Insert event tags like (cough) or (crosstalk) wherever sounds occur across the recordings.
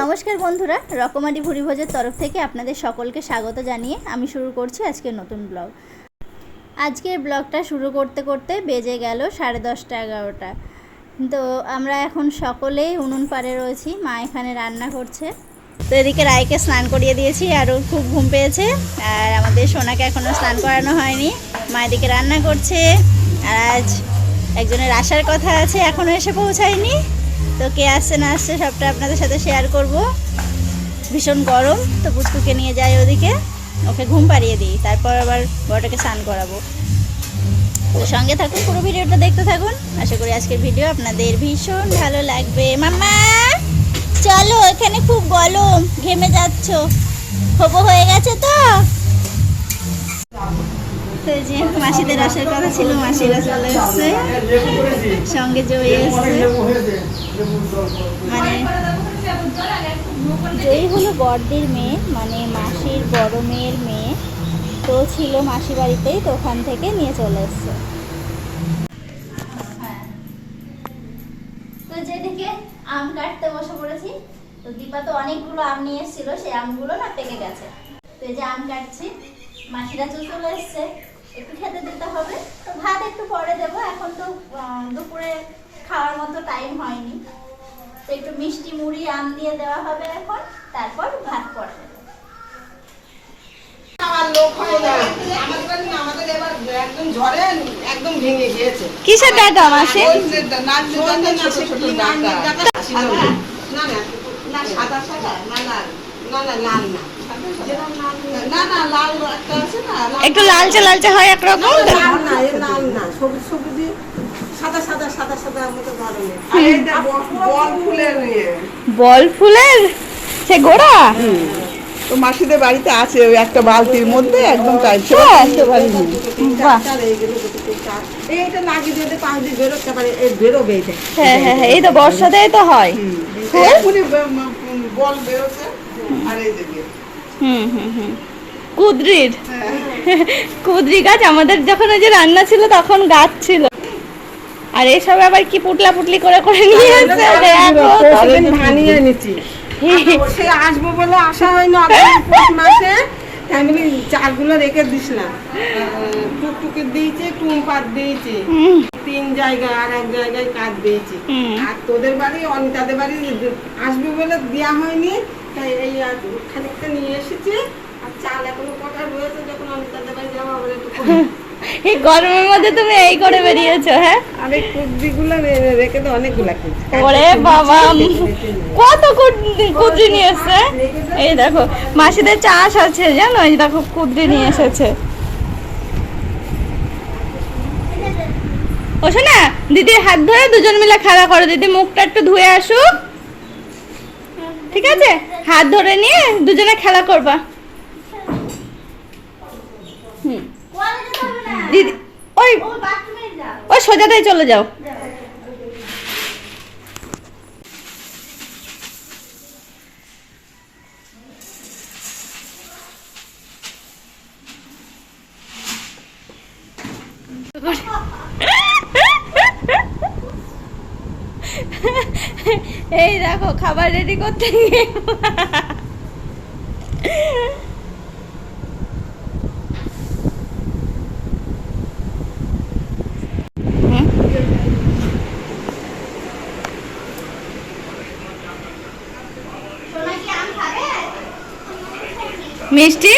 নমস্কার বন্ধুরা, রকমারি ভুরিভোজের তরফ থেকে আপনাদের সকলকে স্বাগত জানিয়ে আমি শুরু করছি আজকের নতুন ব্লগ। আজকের ব্লগটা শুরু করতে করতে বেজে গেল সাড়ে দশটা এগারোটা। তো আমরা এখন সকলেই উনুন পাড়ে রয়েছি, মা এখানে রান্না করছে। তো এদিকে রায়কে স্নান করিয়ে দিয়েছি, আর ওর খুব ঘুম পেয়েছে, আর আমাদের সোনাকে এখনও স্নান করানো হয়নি। মা এদিকে রান্না করছে, আর আজ একজনের আসার কথা আছে এখনও এসে পৌঁছায়নি। তো কে আসছে না আসছে সবটা আপনাদের সাথে শেয়ার করব। ভীষণ গরম, তো পুচকুকে নিয়ে যাই ওদিকে, ওকে ঘুম পাড়িয়ে দিই, তারপর আবার বড়টাকে স্নান করাবো। তো সঙ্গে থাকুন, পুরো ভিডিওটা দেখতে থাকুন। আশা করি আজকের ভিডিও আপনাদের ভীষণ ভালো লাগবে। মাম্মা, চলো এখানে খুব গরম, ঘেমে যাচ্ছ। হব হয়ে গেছে তো? তো যে মাসিদের আসার কথা ছিল, মাসিরা চলে এসছে। সঙ্গে জয়ী এসছে। মানে জয়ী হলো বড়দির মেয়ে মানে মাসির বড় মেয়ের মেয়ে। তো ছিল মাসি বাড়িতেই, তো ওখান থেকে নিয়ে চলে এসছে। তো যেদিকে আম কাটতে বসে পড়েছি, তো দীপা তো অনেকগুলো আম নিয়ে এসেছিল, সেই আমগুলো না পেকে গেছে। তো এই যে আম কাটছি। মাসিরা তো চলে এসছে একটু খেতে দিতে হবে তো ভাত একটু পরে দেবো এখন তো দুপুরে খাওয়ার মতো টাইম হয়নি তো একটু মিষ্টি মুড়ি আম দিয়ে দেওয়া হবে এখন তারপর ভাত পরে দেবো আমার লোক হয় না না, কিসের মাসে সাদা সাদা, না। না, না, না। না, না, লাল একটা আছে না, একটু লালচে লালচে হয় একরকম লাল না, এ লাল না, সবুজ সবুজ সাদা সাদা সাদা সাদা মতো ধরনের আর এইটা ব- বল ফুলের ইয়ে। বল ফুলের? সে গোড়া? তো মাসিদের বাড়িতে আছে ওই একটা বালতির মধ্যে একদম হ্যাঁ। পারিনি দুটো তিন চার। এইটা লাগিয়ে দিয়ে পাশ দিয়ে বেরোতে পারে এই বেরোবে এটা। হ্যাঁ হ্যাঁ হ্যাঁ এই তো বর্ষাতেই তো হয়। বল বেরোছে আর এই। হুম হুম হুম। কুদরির? কুদরি গাছ আমাদের যখন ওই যে রান্না ছিল তখন গাছ ছিল। আর এসব আবার কি পুটলা পুটলি করে করে নিয়ে এনেছি। আসব বলে আসা হয়নি অগ্রিম মাসে। ফ্যামিলি চালগুলো রেখে দিস না। টুকটুকে দিয়েছে টুম পাত দিয়েছে তিন জায়গায় আর এক জায়গায় কাজ দিয়েছে। আর তোদের বাড়ি অনিতাদের বাড়ি আসবে বলে দেওয়া হয়নি। তাই এই আজ খানিকটা নিয়ে এসেছি। আর চাল এখনও কটা রয়েছে যখন অনিতাদের বাড়ি যাব আবার একটু এই গরমের মধ্যে তুমি এই করে বেরিয়েছো হ্যাঁ? আর কুদ্রিগুলো রেখে তো অনেকগুলো ওরে বাবা কত কুদ- কুদরি নিয়ে এসছে? এই দেখো মাসিদের চাষ আছে জানো? এই দেখো কুদরি নিয়ে এসেছে। ও শোনা দিদির হাত ধরে দুজন মিলে খেলা করো দিদি মুখটা একটু ধুয়ে আসুক। ঠিক আছে? হাত ধরে নিয়ে দুজনে খেলা করবা। হুম। দিদি ওই ওই সোজাটাই চলে যাও। দেখো খাবার রেডি করতে মিষ্টি?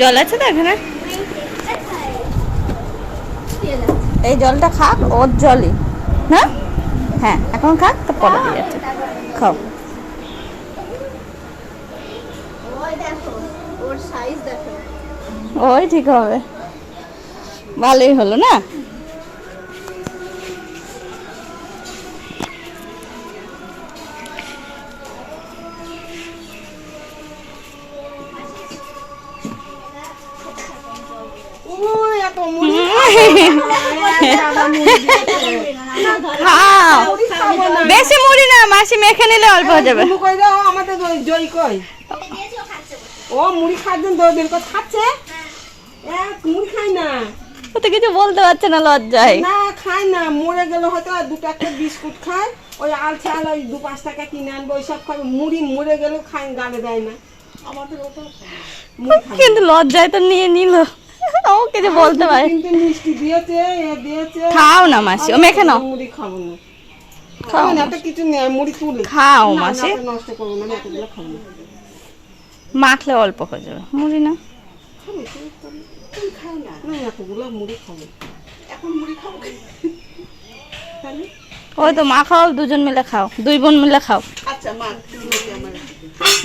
জল আছে তো এখানে? এই জলটা খাক ওর জলই। হ্যাঁ? হ্যাঁ এখন খাক তো পরে দিয়ে যাচ্ছে। খাও। ওই ঠিক হবে। ভালোই হলো না? মাসি মেখে নিলে অল্প হয়ে যাবে। মুড়ি কই দাও আমাদের জয় কই? ও মুড়ি খাওয়ার জন্য দৌড় বের করে খাচ্ছে? এক মুড়ি খায় না। ও তো কিছু বলতে পারছে না লজ্জায়। না খায় না। মরে গেলে হয়তো আর দুটো একটা বিস্কুট খায়। ওই আল ছাল ওই দু পাঁচ টাকা কিনে আনব ওই সব খাবে। মুড়ি মরে গেলেও খায় গালে দেয় না। আমাদের। মুড়ি কিন্তু লজ্জায় তো নিয়ে নিল। ও কিছু বলতে পারে। কিন্তু মিষ্টি দিয়েছে এ দিয়েছে। খাও না মাসি ও মেখে নাও। মুড়ি খাব না। খাও খাব না কিছু নেই মুড়ি তুলে। খাও না, না, মাসি। এত নষ্ট করব না এতগুলো খাব। না মাখলে অল্প হয়ে যাবে। মুড়ি না। ওই তো মা খাও দুজন মিলে খাও। দুই বোন মিলে খাও। আচ্ছা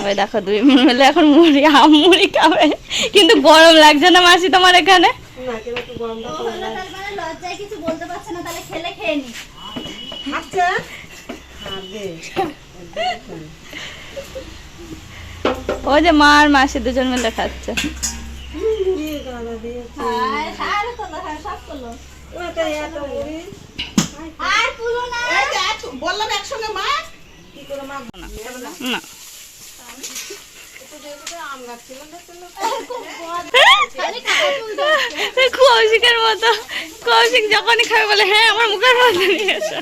ওই দেখো দুই বোন মিলে এখন মুড়ি আম মুড়ি খাবে। কিন্তু গরম লাগছে না মাসি তোমার এখানে? না কেন একটু কমে যায়। লজ্জায় কিছু বলতে পারছে না তাহলে খেলে খেয়ে নি। আচ্ছা। ওই যে মা আর মাসি দুজন মিলে খাচ্ছে। বললাম একসঙ্গে মা। কি করে মা? না কৌশিকের মতো কৌশিক যখনই খাবে বলে হ্যাঁ আমার মুখের মধ্যে নিয়ে হুম,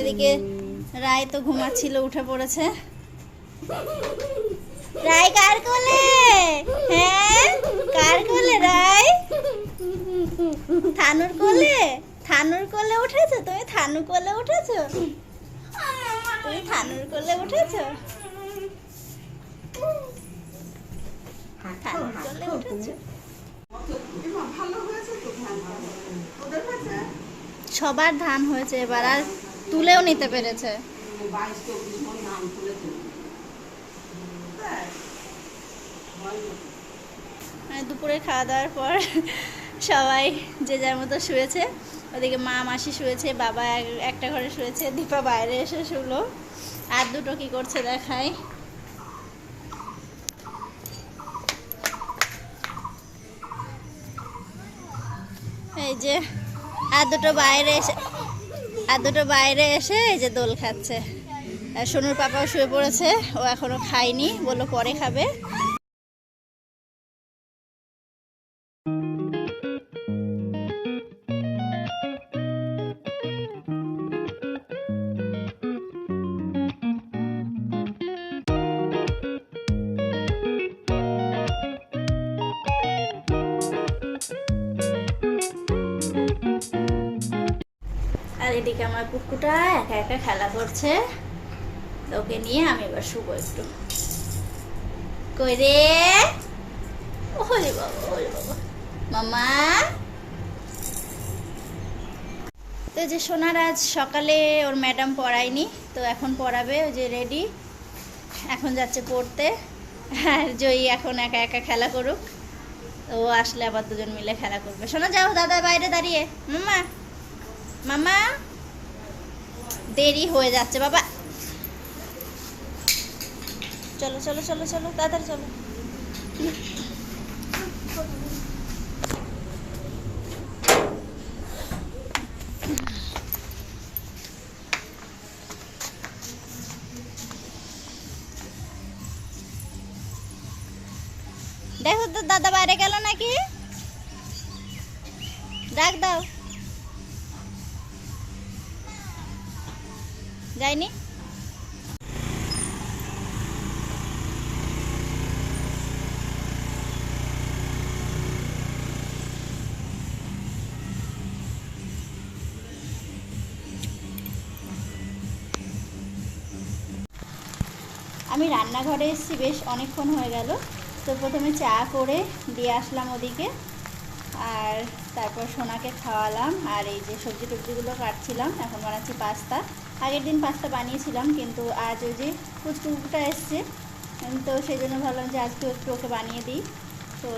এদিকে রায় তো ঘুমাচ্ছিল, উঠে পড়েছে। রায়, কার কোলে? হ্যাঁ কার কোলে রায়? থানুর কোলে? থানুর কোলে উঠেছো? তুমি থানু কোলে উঠেছো? তুমি থানুর কোলে উঠেছো? সবার ধান হয়েছে এবার, আর তুলেও নিতে পেরেছে। মানে দুপুরে খাওয়া দাওয়ার পর সবাই যে যার মতো শুয়েছে। ওদিকে মা, মাসি শুয়েছে, বাবা এক- একটা ঘরে শুয়েছে, দীপা বাইরে এসে শুলো। আর দুটো কি করছে দেখাই। এই যে, আর দুটো বাইরে এসে, আর দুটো বাইরে এসে এই যে দোল খাচ্ছে। সোনুর পাপাও শুয়ে পড়েছে, ও এখনও খায়নি, বলল পরে খাবে। এদিকে আমার কুকুরটা একা একা খেলা করছে। ওকে নিয়ে আমি এবার শুবো একটু। কই রে? বাবা বাবা। মামা? তো যে সোনার আজ সকালে ওর ম্যাডাম পড়ায়নি, তো এখন পড়াবে, ওই যে রেডি এখন যাচ্ছে পড়তে। আর জয়ী এখন একা একা খেলা করুক। ও আসলে আবার দুজন মিলে খেলা করবে। শোনা যাও, দাদা বাইরে দাঁড়িয়ে। মামা? মামা? দেরি হয়ে যাচ্ছে, বাবা। চলো চলো চলো চলো, তাড়াতাড়ি চলো। দেখো তো দাদা বাইরে গেল নাকি? ডাক দাও। যায়নি। আমি রান্নাঘরে এসেছি, বেশ অনেকক্ষণ হয়ে গেল। তো প্রথমে চা করে দিয়ে আসলাম ওদিকে। আর তারপর সোনাকে খাওয়ালাম। আর এই যে সবজি টবজিগুলো কাটছিলাম, এখন বানাচ্ছি পাস্তা। আগের দিন পাস্তা বানিয়েছিলাম কিন্তু আজ ওই যে কুচকুটা এসছে। তো সেই জন্য ভাবলাম যে আজকে একটু ওকে বানিয়ে দিই। তো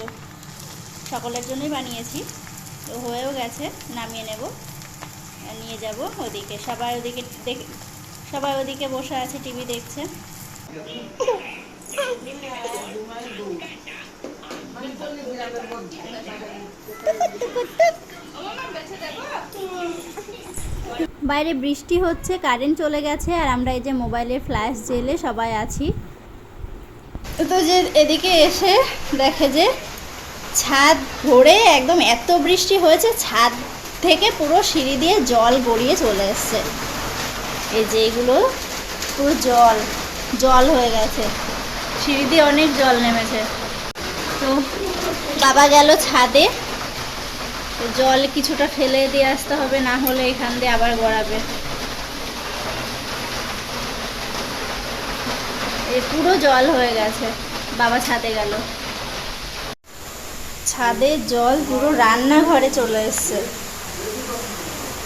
সকলের জন্যই বানিয়েছি। তো হয়েও গেছে নামিয়ে নেব নিয়ে যাব ওদিকে। সবাই ওদিকে দেখে সবাই ওদিকে বসে আছে টিভি দেখছে। (laughs) বাইরে বৃষ্টি হচ্ছে, কারেন্ট চলে গেছে, আর আমরা এই যে মোবাইলের ফ্ল্যাশ জেলে সবাই আছি। তো যে এদিকে এসে দেখে যে ছাদ ভরে একদম এত বৃষ্টি হয়েছে, ছাদ থেকে পুরো সিঁড়ি দিয়ে জল গড়িয়ে চলে এসছে। এই যে এগুলো পুরো জল জল হয়ে গেছে। সিঁড়ি দিয়ে অনেক জল নেমেছে। তো বাবা গেল ছাদে। জল কিছুটা ফেলে দিয়ে আসতে হবে, না হলে এখান দিয়ে আবার গড়াবে। পুরো জল হয়ে গেছে, বাবা ছাদে গেল। ছাদে জল পুরো রান্নাঘরে চলে এসছে।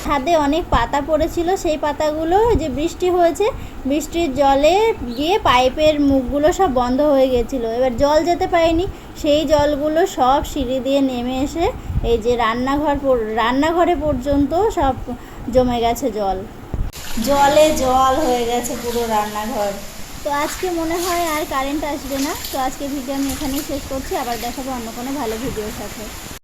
ছাদে অনেক পাতা পড়েছিল। সেই পাতাগুলো যে বৃষ্টি হয়েছে, বৃষ্টির জলে গিয়ে পাইপের মুখগুলো সব বন্ধ হয়ে গেছিল। এবার জল যেতে পারেনি, সেই জলগুলো সব সিঁড়ি দিয়ে নেমে এসে এই যে রান্নাঘর রান্নাঘরে পর্যন্ত সব জমে গেছে জল। জলে জল হয়ে গেছে পুরো রান্নাঘর। তো আজকে মনে হয় আর কারেন্ট আসবে না। তো আজকে ভিডিও আমি এখানেই শেষ করছি। আবার দেখাবো অন্য কোনো ভালো ভিডিওর সাথে।